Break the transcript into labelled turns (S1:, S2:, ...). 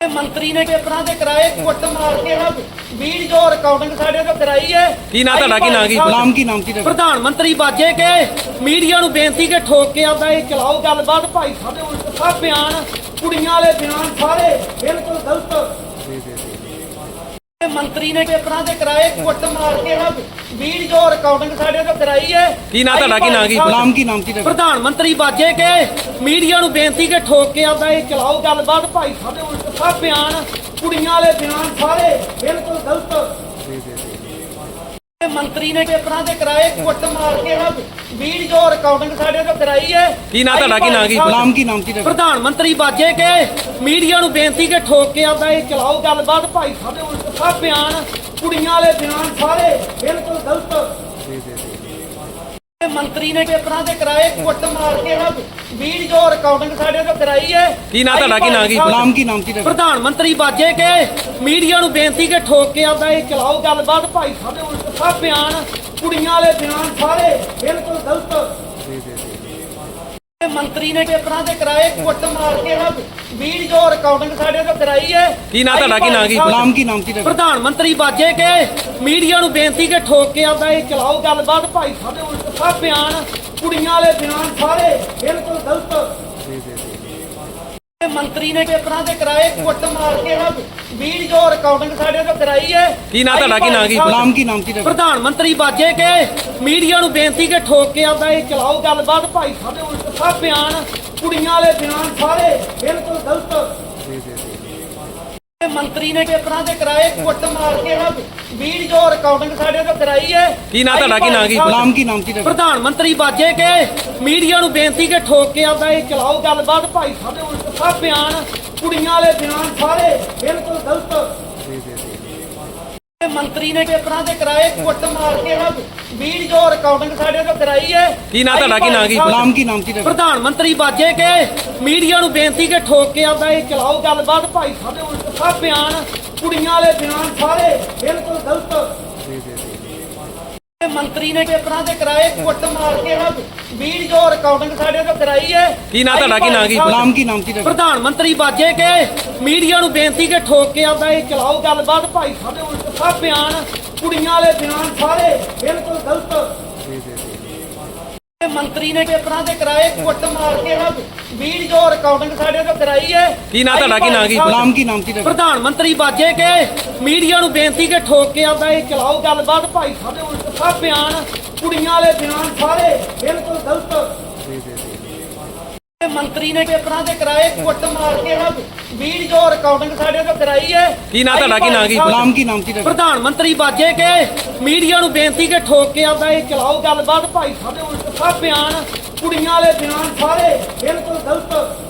S1: ਮੰਤਰੀ ਨੇ ਪੇਪਰਾਂ ਤੇ ਕਰਾਏ ਕੁੱਟ ਮਾਰ ਕੇ ਨਾ ਵੀਡੀਓ ਰਿਕਾਰਡਿੰਗ ਸਾਡੇ ਤੋਂ ਕਰਾਈ ਹੈ
S2: ਕੀ ਨਾਂ ਤੁਹਾਡਾ, ਕੀ ਨਾਂ ਕੀ?
S3: ਨਾਮ ਕੀ ਨਾਮ ਕੀ ਤੁਹਾਡਾ?
S1: ਪ੍ਰਧਾਨ ਮੰਤਰੀ ਬਾਜੇ ਕੇ ਮੀਡੀਆ ਨੂੰ ਬੇਨਤੀ ਕਿ ਠੋਕ ਕੇ ਆਉਂਦਾ ਇਹ ਚਲਾਓ ਗੱਲਬਾਤ ਭਾਈ ਸਾਹਿਬ ਦੇ ਉਲਟ ਸਭ ਬਿਆਨ ਕੁੜੀਆਂ ਵਾਲੇ ਬਿਆਨ ਸਾਰੇ ਬਿਲਕੁਲ ਗਲਤ ਇਹ ਮੰਤਰੀ ਨੇ ਪੇਪਰਾਂ ਤੇ ਕਰਾਏ ਕੁੱਟ ਮਾਰ ਕੇ ਨਾ ਵੀਡੀਓ ਰਿਕਾਰਡਿੰਗ ਸਾਡੇ ਤੋਂ ਕਰਾਈ ਹੈ
S2: ਕੀ ਨਾਂ ਤੁਹਾਡਾ, ਕੀ ਨਾਂ ਕੀ?
S3: ਨਾਮ ਕੀ ਨਾਮ ਕੀ ਤੁਹਾਡਾ?
S1: ਪ੍ਰਧਾਨ ਮੰਤਰੀ ਬਾਜੇ ਕੇ ਮੀਡੀਆ ਨੂੰ ਬੇਨਤੀ ਕਿ ਠੋਕ ਕੇ ਆਉਂਦਾ ਇਹ ਚਲਾਓ ਗੱਲਬਾਤ ਭਾਈ ਸਾਹਿਬ ਦੇ ਉਲਟ ਸਭ ਬਿਆਨ ਕੁੜੀਆਂ ਵਾਲੇ ਬਿਆਨ ਸਾਰੇ ਬਿਲਕੁਲ ਗਲਤ। ਇਹ ਮੰਤਰੀ ਨੇ ਪੇਪਰਾਂ ਤੇ ਕਰਾਏ ਕੁੱਟ ਮਾਰ ਕੇ ਨਾ ਵੀਡੀਓ ਰਿਕਾਰਡਿੰਗ ਸਾਡੇ ਤੋਂ ਕਰਾਈ ਹੈ।
S2: ਕੀ ਨਾਂ ਤੁਹਾਡਾ, ਕੀ ਨਾਂ ਕੀ?
S3: ਨਾਮ ਕੀ ਨਾਮ ਕੀ ਤੁਹਾਡਾ?
S1: ਪ੍ਰਧਾਨ ਮੰਤਰੀ ਬਾਜੇ ਕੇ ਮੀਡੀਆ ਨੂੰ ਬੇਨਤੀ ਕਿ ਠੋਕ ਕੇ ਆਉਂਦਾ ਇਹ ਚਲਾਓ ਗੱਲਬਾਤ। ਭਾਈ ਸਾਹਿਬ ਦੇ ਉਲਟ ਸਭ ਬਿਆਨ ਕੁੜੀਆਂ ਵਾਲੇ ਬਿਆਨ ਸਾਰੇ ਬਿਲਕੁਲ ਗਲਤ। ਮੰਤਰੀ ਨੇ ਪੇਪਰਾਂ ਤੇ ਕਰਾਏ ਕੁੱਟ ਮਾਰ ਕੇ ਨਾ ਵੀਡੀਓ ਰਿਕਾਰਡਿੰਗ ਸਾਡੇ ਤੋਂ ਕਰਾਈ ਹੈ
S2: ਕੀ ਨਾਂ ਤੁਹਾਡਾ, ਕੀ ਨਾਂ ਕੀ?
S3: ਨਾਮ ਕੀ ਨਾਮ ਕੀ ਤੁਹਾਡਾ?
S1: ਪ੍ਰਧਾਨ ਮੰਤਰੀ ਬਾਜੇ ਕੇ ਮੀਡੀਆ ਨੂੰ ਬੇਨਤੀ ਕਿ ਠੋਕ ਕੇ ਆਉਂਦਾ ਇਹ ਚਲਾਓ ਗੱਲਬਾਤ ਭਾਈ ਸਾਹਿਬ ਦੇ ਉਲਟ ਸਭ ਬਿਆਨ ਕੁੜੀਆਂ ਵਾਲੇ ਬਿਆਨ ਸਾਰੇ ਬਿਲਕੁਲ ਗਲਤ ਇਹ ਮੰਤਰੀ ਨੇ ਪੇਪਰਾਂ ਤੇ ਕਰਾਏ ਕੁੱਟ ਮਾਰ ਕੇ ਨਾ ਵੀਡੀਓ ਰਿਕਾਰਡਿੰਗ ਸਾਡੇ ਤੋਂ ਕਰਾਈ ਹੈ
S2: ਕੀ ਨਾਂ ਤੁਹਾਡਾ, ਕੀ ਨਾਂ ਕੀ?
S3: ਨਾਮ ਕੀ ਨਾਮ ਕੀ ਤੁਹਾਡਾ?
S1: ਪ੍ਰਧਾਨ ਮੰਤਰੀ ਬਾਜੇ ਕੇ ਮੀਡੀਆ ਨੂੰ ਬੇਨਤੀ ਕਿ ਠੋਕ ਕੇ ਆਉਂਦਾ ਇਹ ਚਲਾਓ ਗੱਲਬਾਤ ਭਾਈ ਸਾਹਿਬ ਦੇ ਉਲਟ ਸਭ ਬਿਆਨ ਕੁੜੀਆਂ ਵਾਲੇ ਬਿਆਨ ਸਾਰੇ ਬਿਲਕੁਲ ਗਲਤ। ਇਹ ਮੰਤਰੀ ਨੇ ਪੇਪਰਾਂ ਤੇ ਕਰਾਏ ਕੁੱਟ ਮਾਰ ਕੇ ਨਾ ਵੀਡੀਓ ਰਿਕਾਰਡਿੰਗ ਸਾਡੇ ਤੋਂ ਕਰਾਈ ਹੈ।
S2: ਕੀ ਨਾਂ ਤੁਹਾਡਾ, ਕੀ ਨਾਂ ਕੀ?
S3: ਨਾਮ ਕੀ ਨਾਮ ਕੀ? ਤੁਹਾਡਾ?
S1: ਪ੍ਰਧਾਨ ਮੰਤਰੀ ਬਾਜੇ ਕੇ ਮੀਡੀਆ ਨੂੰ ਬੇਨਤੀ ਕਿ ਠੋਕ ਕੇ ਆਉਂਦਾ ਇਹ ਚਲਾਓ ਗੱਲਬਾਤ। ਭਾਈ ਸਾਹਿਬ ਦੇ ਉਲਟ ਸਭ ਬਿਆਨ ਕੁੜੀਆਂ ਵਾਲੇ ਬਿਆਨ ਸਾਰੇ ਬਿਲਕੁਲ ਗਲਤ। ਮੰਤਰੀ ਨੇ ਪੇਪਰਾਂ ਤੇ ਕਰਾਏ ਕੁੱਟ ਮਾਰ ਕੇ ਨਾ ਵੀਡੀਓ ਰਿਕਾਰਡਿੰਗ ਸਾਡੇ ਤੋਂ ਕਰਾਈ ਹੈ
S2: ਕੀ ਨਾਂ ਤੁਹਾਡਾ, ਕੀ ਨਾਂ ਕੀ?
S3: ਨਾਮ ਕੀ ਨਾਮ ਕੀ ਤੁਹਾਡਾ?
S1: ਪ੍ਰਧਾਨ ਮੰਤਰੀ ਬਾਜੇ ਕੇ ਮੀਡੀਆ ਨੂੰ ਬੇਨਤੀ ਕਿ ਠੋਕ ਕੇ ਆਉਂਦਾ ਇਹ ਚਲਾਓ ਗੱਲਬਾਤ ਭਾਈ ਸਾਹਿਬ ਦੇ ਉਲਟ ਸਭ ਬਿਆਨ ਕੁੜੀਆਂ ਵਾਲੇ ਬਿਆਨ ਸਾਰੇ ਬਿਲਕੁਲ ਮੰਤਰੀ ਨੇ ਪੇਪਰਾਂ ਤੇ ਕਰਾਏ ਕੁੱਟ ਮਾਰ ਕੇ ਨਾ ਵੀਡੀਓ ਰਿਕਾਰਡਿੰਗ ਸਾਡੇ ਤੋਂ ਕਰਾਈ ਹੈ
S2: ਕੀ ਨਾਂ ਤੁਹਾਡਾ, ਕੀ ਨਾਂ ਕੀ?
S3: ਨਾਮ ਕੀ ਨਾਮ ਕੀ?
S1: ਪ੍ਰਧਾਨ ਮੰਤਰੀ ਬਾਜੇ ਕੇ ਮੀਡੀਆ ਨੂੰ ਬੇਨਤੀ ਕਿ ਠੋਕ ਕੇ ਆਉਂਦਾ ਇਹ ਚਲਾਓ ਗੱਲਬਾਤ ਭਾਈ ਸਾਹਿਬ ਦੇ ਉਲਟ ਸਭ ਬਿਆਨ ਕੁੜੀਆਂ ਵਾਲੇ ਬਿਆਨ ਸਾਰੇ ਬਿਲਕੁਲ ਗਲਤ ਮੰਤਰੀ ਨੇ ਪੇਪਰਾਂ ਤੇ ਕਰਾਏ ਕੁੱਟ ਮਾਰ ਕੇ ਨਾ ਵੀਡੀਓ ਰਿਕਾਰਡਿੰਗ ਸਾਡੇ ਤੋਂ ਕਰਾਈ ਹੈ
S2: ਕੀ ਨਾਂ ਤੁਹਾਡਾ, ਕੀ ਨਾਂ ਕੀ?
S3: ਨਾਮ ਕੀ ਨਾਮ ਕੀ ਤੁਹਾਡਾ?
S1: ਪ੍ਰਧਾਨ ਮੰਤਰੀ ਬਾਜੇ ਕੇ ਮੀਡੀਆ ਨੂੰ ਬੇਨਤੀ ਕਿ ਠੋਕ ਕੇ ਆਉਂਦਾ ਇਹ ਚਲਾਓ ਗੱਲਬਾਤ ਭਾਈ ਸਾਹਿਬ ਦੇ ਉਲਟ ਸਭ ਬਿਆਨ ਕੁੜੀਆਂ ਵਾਲੇ ਬਿਆਨ ਸਾਰੇ ਬਿਲਕੁਲ ਗਲਤ ਮੰਤਰੀ ਨੇ ਪੇਪਰਾਂ ਤੇ ਕਰਾਏ ਕੁੱਟ ਮਾਰ ਕੇ ਨਾ ਵੀਡੀਓ ਰਿਕਾਰਡਿੰਗ ਸਾਡੇ ਤੋਂ ਕਰਾਈ ਹੈ
S2: ਕੀ ਨਾਂ ਤੁਹਾਡਾ, ਕੀ ਨਾਂ ਕੀ?
S3: ਨਾਮ ਕੀ ਨਾਮ ਕੀ ਤੁਹਾਡਾ?
S1: ਪ੍ਰਧਾਨ ਮੰਤਰੀ ਬਾਜੇ ਕੇ ਮੀਡੀਆ ਨੂੰ ਬੇਨਤੀ ਕਿ ਠੋਕ ਕੇ ਆਉਂਦਾ ਇਹ ਚਲਾਓ ਗੱਲਬਾਤ ਭਾਈ ਸਾਹਿਬ ਦੇ ਉਲਟ ਸਭ ਬਿਆਨ ਕੁੜੀਆਂ ਵਾਲੇ ਬਿਆਨ ਸਾਰੇ ਬਿਲਕੁਲ ਗਲਤ ਮੰਤਰੀ ਨੇ ਪੇਪਰਾਂ ਤੇ ਕਰਾਏ ਕੁੱਟ ਮਾਰ ਕੇ ਨਾ ਵੀਡੀਓ ਰਿਕਾਰਡਿੰਗ ਸਾਡੇ ਤੋਂ ਕਰਾਈ ਹੈ
S2: ਕੀ ਨਾਂ ਤੁਹਾਡਾ, ਕੀ ਨਾਂ ਕੀ?
S3: ਨਾਮ ਕੀ ਨਾਮ ਕੀ ਤੁਹਾਡਾ?
S1: ਪ੍ਰਧਾਨ ਮੰਤਰੀ ਬਾਜੇ ਕੇ ਮੀਡੀਆ ਨੂੰ ਬੇਨਤੀ ਕਿ ਠੋਕ ਕੇ ਆਉਂਦਾ ਇਹ ਚਲਾਓ ਗੱਲਬਾਤ ਭਾਈ ਸਾਹਿਬ ਦੇ ਉਲਟ ਸਭ ਬਿਆਨ ਕੁੜੀਆਂ ਵਾਲੇ ਬਿਆਨ ਸਾਰੇ ਬਿਲਕੁਲ ਗਲਤ